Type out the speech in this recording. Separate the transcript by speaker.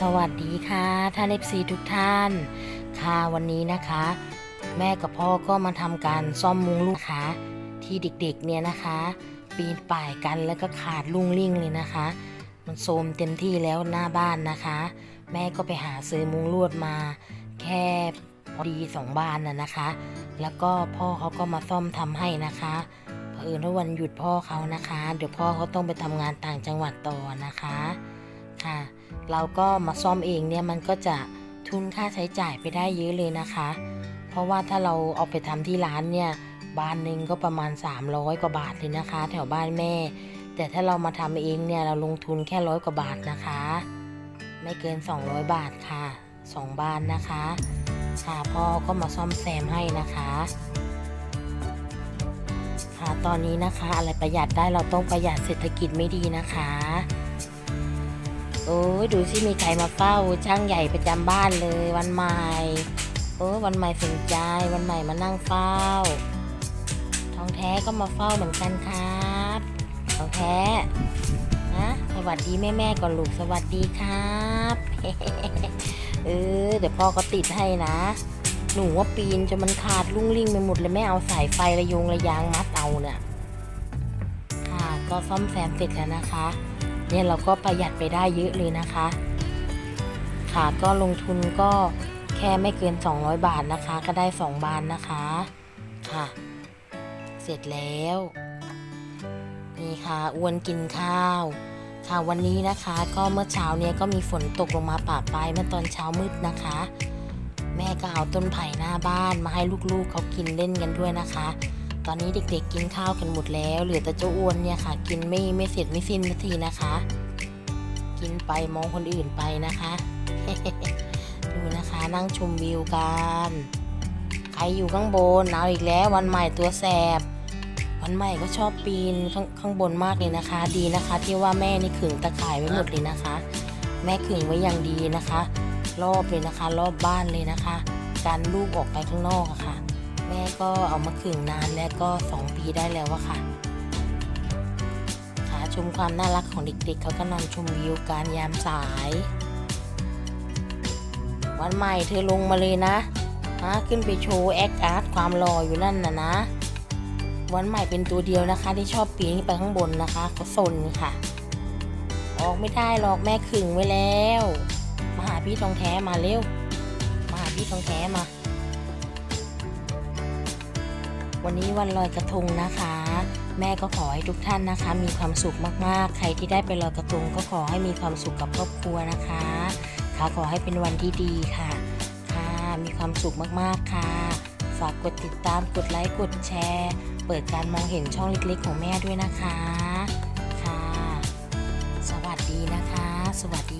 Speaker 1: สวัสดีค่ะท่านเอฟซีทุกท่าน ค่ะวันนี้นะคะ แม่กับพ่อก็มาทำการซ่อมมุงลูกค้าที่เด็กๆเนี่ยนะคะ ปีนป่ายกันแล้วก็ขาดลุ่งลิ่งเลยนะคะ มันโทมเต็มที่แล้วหน้าบ้านนะคะ แม่ก็ไปหาซื้อมุงลวดมา แค่พอดีสองบานน่ะนะคะ แล้วก็พ่อเขาก็มาซ่อมทำให้นะคะเผอิญว่าวันหยุดพ่อเขานะคะ เดี๋ยวพ่อเขาต้องไปทำงานต่างจังหวัดต่อนะคะ ค่ะ เราก็มาซ่อมเองเนี่ยมันก็จะทุนค่าใช้จ่ายไปได้เยอะเลยนะคะ เพราะว่าถ้าเราเอาไปทำที่ร้านเนี่ยบานหนึ่งก็ประมาณ 300 กว่าบาทเลยนะคะ แถวบ้านแม่ แต่ถ้าเรามาทำเองเนี่ยเราลงทุนแค่ร้อยกว่าบาทนะคะ ไม่เกิน 200 บาทค่ะสองบานนะคะค่ะพ่อก็มาซ่อมแซมให้นะคะค่ะตอนนี้นะคะ อะไรประหยัดได้เราต้องประหยัดเศรษฐกิจไม่ดีนะคะ โอ้ดูสิมีใครมาเฝ้าช่างใหญ่ประจำบ้านเลยวันใหม่โอ้วันใหม่สนใจวันใหม่มานั่งเฝ้า ทองแท้ก็มาเฝ้าเหมือนกันครับทองแท้นะสวัสดีแม่แม่ก่อนลูกสวัสดีครับเออเดี๋ยวพ่อก็ติดให้นะ หนูว่าปีนจนมันขาดลุ่งลิ่งไปหมดเลยแม่เอาสายไฟระยงระยางมัดเอาเนี่ยค่ะก็ซ่อมแซมเสร็จแล้วนะคะ เนี่ยเราก็ประหยัดไปได้เยอะเลยนะคะ ค่ะก็ลงทุนก็แค่ไม่เกิน 200 บาทนะคะ ก็ได้ 2 บานนะคะ ค่ะ เสร็จแล้ว นี่ค่ะอ้วนกินข้าว ค่ะวันนี้นะคะก็เมื่อเช้าเนี่ยก็มีฝนตกลงมาป่าปลายเมื่อตอนเช้ามืดนะคะ แม่ก็เอาต้นไผ่หน้าบ้านมาให้ลูกๆเขากินเล่นกันด้วยนะคะ ตอนนี้เด็กๆกินข้าวกันหมดแล้วเหลือแต่เจ้าอ้วนเนี่ยค่ะ กินไม่ไม่เสร็จไม่สิ้นนาทีนะคะ กินไปมองคนอื่นไปนะคะ ดูนะคะนั่งชมวิวกันใครอยู่ข้างบนเอาอีกแล้ววันใหม่ตัวแสบ วันใหม่ก็ชอบปีนข้างข้างบนมากเลยนะคะ ดีนะคะ ที่ว่าแม่นี่ขึงตะข่ายไว้หมดเลยนะคะ แม่ขึงไว้อย่างดีนะคะ รอบเลยนะคะ รอบบ้านเลยนะคะ การลูกออกไปข้างนอกอะค่ะ แม่ก็เอามาขึงนานแล้วก็ 2 ปีได้แล้วอะค่ะค่ะชมความน่ารักของเด็กๆเขาก็นอนชมวิวการยามสาย วันใหม่เธอลงมาเลยนะฮะขึ้นไปโชว์แอคอาร์ตความหล่ออยู่นั่นนะนะ วันใหม่เป็นตัวเดียวนะคะ ที่ชอบปีนขึ้นไปข้างบนนะคะเขาสนค่ะ ออกไม่ได้หรอกแม่ขึงไว้แล้ว มาหาพี่ทองแท้มาเร็ว มาหาพี่ทองแท้มา วันนี้วันลอยกระทงนะคะ แม่ก็ขอให้ทุกท่านนะคะ มีความสุขมากๆ ใครที่ได้ไปลอยกระทงก็ขอให้มีความสุขกับครอบครัวนะคะค่ะขอให้เป็นวันที่ดีค่ะ ค่ะ มีความสุขมากๆค่ะ ฝากกดติดตามกดไลค์กดแชร์ เปิดการมองเห็นช่องเล็กๆ ของแม่ด้วยนะคะ ค่ะ สวัสดีนะคะ สวัสดี